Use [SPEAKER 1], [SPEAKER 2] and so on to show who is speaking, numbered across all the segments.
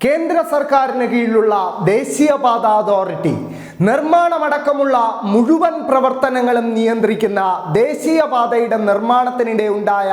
[SPEAKER 1] കേന്ദ്ര സർക്കാരിന് കീഴിലുള്ള ദേശീയപാത അതോറിറ്റി നിർമ്മാണമടക്കമുള്ള മുഴുവൻ പ്രവർത്തനങ്ങളും നിയന്ത്രിക്കുന്ന ദേശീയപാതയുടെ നിർമ്മാണത്തിനിടെ ഉണ്ടായ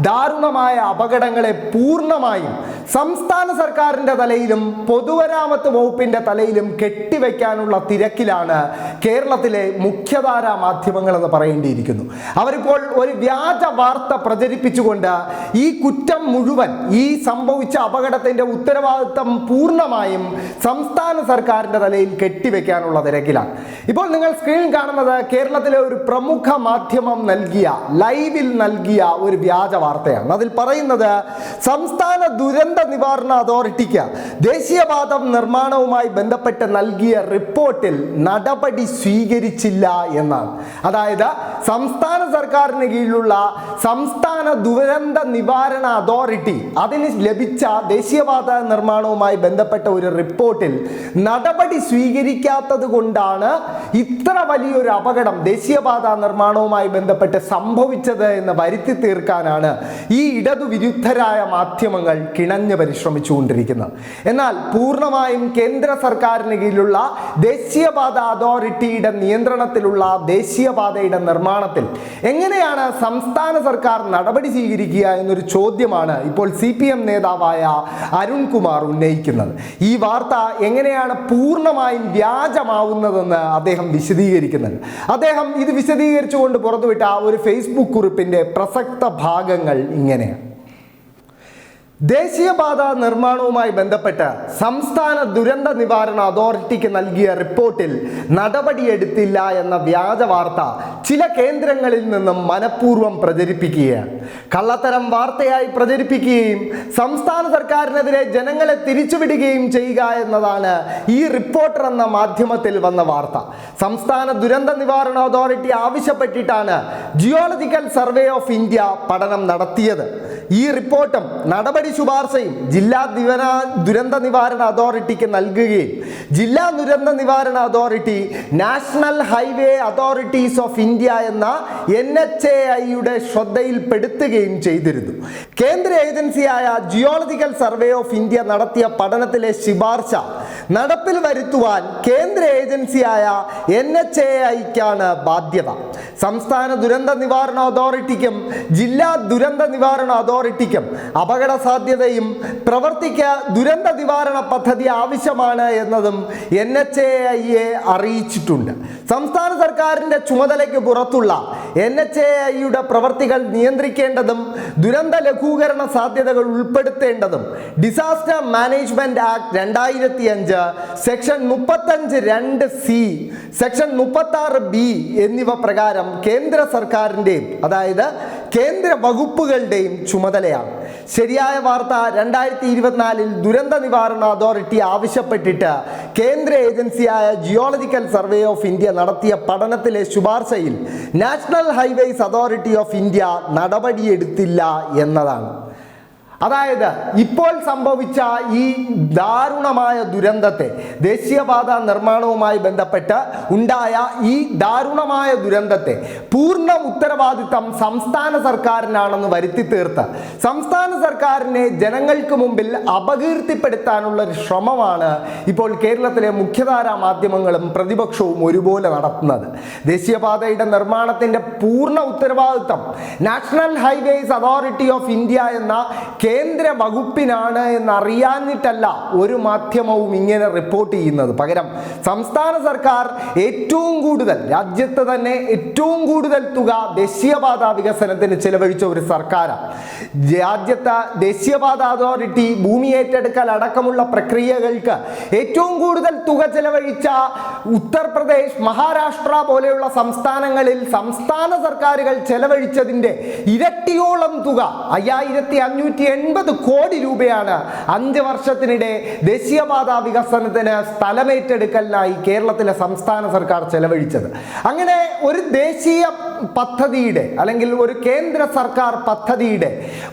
[SPEAKER 1] ദാരുണമായ അപകടങ്ങളെ പൂർണമായും സംസ്ഥാന സർക്കാരിന്റെ തലയിലും പൊതുവരാമത്ത് വകുപ്പിന്റെ തലയിലും കെട്ടിവെക്കാനുള്ള തിരക്കിലാണ് കേരളത്തിലെ മുഖ്യധാരാ മാധ്യമങ്ങളെന്ന് പറയേണ്ടിയിരിക്കുന്നു. അവരിപ്പോൾ ഒരു വ്യാജ വാർത്ത പ്രചരിപ്പിച്ചുകൊണ്ട് ഈ കുറ്റം മുഴുവൻ ഈ സംഭവിച്ച അപകടത്തിന്റെ ഉത്തരവാദിത്തം പൂർണമായും സംസ്ഥാന സർക്കാരിന്റെ തലയിൽ കെട്ടിവെക്കാനുള്ള തിരക്കിലാണ്. ഇപ്പോൾ നിങ്ങൾ സ്ക്രീൻ കാണുന്നത് കേരളത്തിലെ ഒരു പ്രമുഖ മാധ്യമം നൽകിയ ലൈവിൽ നൽകിയ ഒരു വ്യാജ വാർത്തയാണ്. അതിൽ പറയുന്നത് സംസ്ഥാന ദുരന്ത നിവാരണ അതോറിറ്റിക്ക് ദേശീയപാത നിർമ്മാണവുമായി ബന്ധപ്പെട്ട് നൽകിയ റിപ്പോർട്ടിൽ നടപടി സ്വീകരിച്ചില്ല എന്നാണ്. അതായത് സംസ്ഥാന സർക്കാരിന് കീഴിലുള്ള സംസ്ഥാന ദുരന്ത നിവാരണ അതോറിറ്റി അതിന് ലഭിച്ച ദേശീയപാത നിർമ്മാണവുമായി ബന്ധപ്പെട്ട ഒരു റിപ്പോർട്ടിൽ നടപടി സ്വീകരിക്കാത്തത് കൊണ്ടാണ് ഇത്ര വലിയൊരു അപകടം ദേശീയപാത നിർമ്മാണവുമായി ബന്ധപ്പെട്ട് സംഭവിച്ചത് എന്ന് വരുത്തി തീർക്കാനാണ് ഈ ഇടതുവിരുദ്ധരായ മാധ്യമങ്ങൾ കിണഞ്ഞ് പരിശ്രമിച്ചുകൊണ്ടിരിക്കുന്നത്. എന്നാൽ പൂർണമായും കേന്ദ്ര സർക്കാരിന് കീഴിലുള്ള ദേശീയപാത അതോറിറ്റിയുടെ നിയന്ത്രണത്തിലുള്ള ദേശീയപാതയുടെ നിർമ്മാണത്തിൽ എങ്ങനെയാണ് സംസ്ഥാന സർക്കാർ നടപടി സ്വീകരിക്കുക എന്നൊരു ചോദ്യമാണ് ഇപ്പോൾ സി പി എം നേതാവായ അരുൺകുമാർ ഉന്നയിക്കുന്നത്. ഈ വാർത്ത എങ്ങനെയാണ് പൂർണമായും വ്യാജമാവുന്നതെന്ന് അദ്ദേഹം വിശദീകരിക്കുന്നുണ്ട്. അദ്ദേഹം ഇത് വിശദീകരിച്ചുകൊണ്ട് പുറത്തുവിട്ട ഒരു ഫേസ്ബുക്ക് കുറിപ്പിന്റെ പ്രസക്ത ഭാഗങ്ങൾ ഇങ്ങനെയാണ്. ദേശീയപാത നിർമ്മാണവുമായി ബന്ധപ്പെട്ട് സംസ്ഥാന ദുരന്ത നിവാരണ അതോറിറ്റിക്ക് നൽകിയ റിപ്പോർട്ടിൽ നടപടിയെടുത്തില്ല എന്ന വ്യാജ വാർത്ത ചില കേന്ദ്രങ്ങളിൽ നിന്നും മനഃപൂർവം പ്രചരിപ്പിക്കുകയാണ്. കള്ളത്തരം വാർത്തയായി പ്രചരിപ്പിക്കുകയും സംസ്ഥാന സർക്കാരിനെതിരെ ജനങ്ങളെ തിരിച്ചുവിടുകയും ചെയ്യുക എന്നതാണ് ഈ റിപ്പോർട്ടർ എന്ന മാധ്യമത്തിൽ വന്ന വാർത്ത. സംസ്ഥാന ദുരന്ത നിവാരണ അതോറിറ്റി ആവശ്യപ്പെട്ടിട്ടാണ് ജിയോളജിക്കൽ സർവേ ഓഫ് ഇന്ത്യ പഠനം നടത്തിയത്. ഈ റിപ്പോർട്ടും നടപടി ശുപാർശയും ജില്ലാ ദിവന ദുരന്ത നിവാരണ അതോറിറ്റിക്ക് നൽകുകയും ജില്ലാ ദുരന്ത നിവാരണ authority national highway authorities of India എന്ന എൻ എച്ച് എ ഐയുടെ ശ്രദ്ധയിൽപ്പെടുത്തുകയും ചെയ്തിരുന്നു. കേന്ദ്ര ഏജൻസിയായ ജിയോളജിക്കൽ സർവേ ഓഫ് ഇന്ത്യ നടത്തിയ പഠനത്തിലെ ശുപാർശ നടപ്പിൽ വരുത്തുവാൻ കേന്ദ്ര ഏജൻസിയായ എൻ എച്ച് എ ഐക്കാണ് ബാധ്യത. സംസ്ഥാന ദുരന്ത നിവാരണ അതോറിറ്റിക്കും ജില്ലാ ദുരന്ത നിവാരണ അതോറിറ്റിക്കും അപകട സാധ്യതയും പ്രവർത്തിക്ക ദുരന്ത നിവാരണ പദ്ധതി ആവശ്യമാണ് എന്നതും N H A I A അറിയിച്ചിട്ടുണ്ട്. സംസ്ഥാന സർക്കാരിന്റെ ചുമതലയ്ക്ക് പുറത്തുള്ള എൻ എച്ച് എ ഐയുടെ പ്രവർത്തികൾ നിയന്ത്രിക്കേണ്ടതും ദുരന്ത ലഘൂകരണ സാധ്യതകൾ ഉൾപ്പെടുത്തേണ്ടതും ഡിസാസ്റ്റർ മാനേജ്മെന്റ് ആക്ട് രണ്ടായിരത്തി അഞ്ച് സെക്ഷൻ മുപ്പത്തഞ്ച് രണ്ട് സി സെക്ഷൻ മുപ്പത്താറ് ബി എന്നിവ പ്രകാരം കേന്ദ്ര സർക്കാരിന്റെയും അതായത് കേന്ദ്ര വകുപ്പുകളുടെയും ചുമതലയാണ്. ശരിയായ വാർത്ത രണ്ടായിരത്തി ഇരുപത്തിനാലിൽ ദുരന്ത നിവാരണ അതോറിറ്റി ആവശ്യപ്പെട്ടിട്ട് കേന്ദ്ര ഏജൻസിയായ ജിയോളജിക്കൽ സർവേ ഓഫ് ഇന്ത്യ നടത്തിയ പഠനത്തിലെ ശുപാർശയിൽ national highways authority of India നടപടിയെടുത്തില്ല എന്നതാണ്. അതായത് ഇപ്പോൾ സംഭവിച്ച ഈ ദാരുണമായ ദുരന്തത്തെ ദേശീയപാത നിർമ്മാണവുമായി ബന്ധപ്പെട്ട് ഉണ്ടായ ഈ ദാരുണമായ ദുരന്തത്തെ പൂർണ ഉത്തരവാദിത്തം സംസ്ഥാന സർക്കാരിനാണെന്ന് വരുത്തി തീർത്ത്. സംസ്ഥാന സർക്കാരിനെ ജനങ്ങൾക്ക് മുമ്പിൽ അപകീർത്തിപ്പെടുത്താനുള്ള ഒരു ശ്രമമാണ് ഇപ്പോൾ കേരളത്തിലെ മുഖ്യധാരാ മാധ്യമങ്ങളും പ്രതിപക്ഷവും ഒരുപോലെ നടത്തുന്നത്. ദേശീയപാതയുടെ നിർമ്മാണത്തിന്റെ പൂർണ ഉത്തരവാദിത്തം national highways authority of India എന്ന കേന്ദ്ര വകുപ്പിനാണ് എന്നറിയാഞ്ഞിട്ടല്ല ഒരു മാധ്യമവും ഇങ്ങനെ റിപ്പോർട്ട് ചെയ്യുന്നത്. പകരം സംസ്ഥാന സർക്കാർ ഏറ്റവും കൂടുതൽ രാജ്യത്ത് തന്നെ ഏറ്റവും കൂടുതൽ തുക ദേശീയപാത വികസനത്തിന് ചെലവഴിച്ച ഒരു സർക്കാരാണ്. രാജ്യത്തെ ദേശീയപാത അതോറിറ്റി ഭൂമി ഏറ്റെടുക്കൽ അടക്കമുള്ള പ്രക്രിയകൾക്ക് ഏറ്റവും കൂടുതൽ തുക ചെലവഴിച്ച ഉത്തർപ്രദേശ് മഹാരാഷ്ട്ര പോലെയുള്ള സംസ്ഥാനങ്ങളിൽ സംസ്ഥാന സർക്കാരുകൾ ചെലവഴിച്ചതിന്റെ ഇരട്ടിയോളം തുക അയ്യായിരത്തി അഞ്ഞൂറ്റി എൺപത് കോടി രൂപയാണ് അഞ്ച് വർഷത്തിനിടെ ദേശീയപാത വികസനത്തിന് സ്ഥലമേറ്റെടുക്കലിനായി കേരളത്തിലെ സംസ്ഥാന സർക്കാർ ചെലവഴിച്ചത്. അങ്ങനെ ഒരു ദേശീയ പദ്ധതിയുടെ അല്ലെങ്കിൽ ഒരു കേന്ദ്ര സർക്കാർ പദ്ധതിയുടെ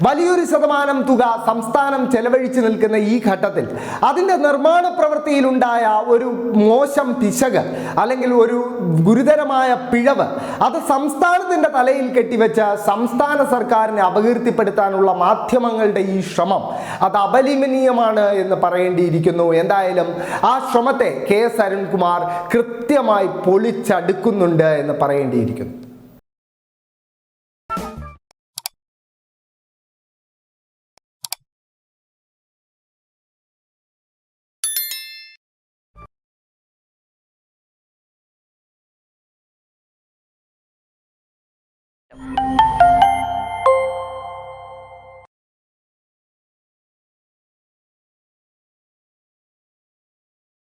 [SPEAKER 1] വലിയൊരു ശതമാനം തുക സംസ്ഥാനം ചെലവഴിച്ചു നിൽക്കുന്ന ഈ ഘട്ടത്തിൽ അതിന്റെ നിർമ്മാണ പ്രവൃത്തിയിലുണ്ടായ ഒരു മോശം പിശക് അല്ലെങ്കിൽ ഒരു ഗുരുതരമായ പിഴവ് അത് സംസ്ഥാനത്തിന്റെ തലയിൽ കെട്ടിവെച്ച സംസ്ഥാന സർക്കാരിനെ അപകീർത്തിപ്പെടുത്താനുള്ള മാധ്യമങ്ങളുടെ ഈ ശ്രമം അത് അപലിമനീയമാണ് എന്ന് പറയേണ്ടിയിരിക്കുന്നു. എന്തായാലും ആ ശ്രമത്തെ കെ എസ് അരുൺകുമാർ കൃത്യമായി പൊളിച്ചടുക്കുന്നുണ്ട് എന്ന് പറയേണ്ടിയിരിക്കുന്നു. you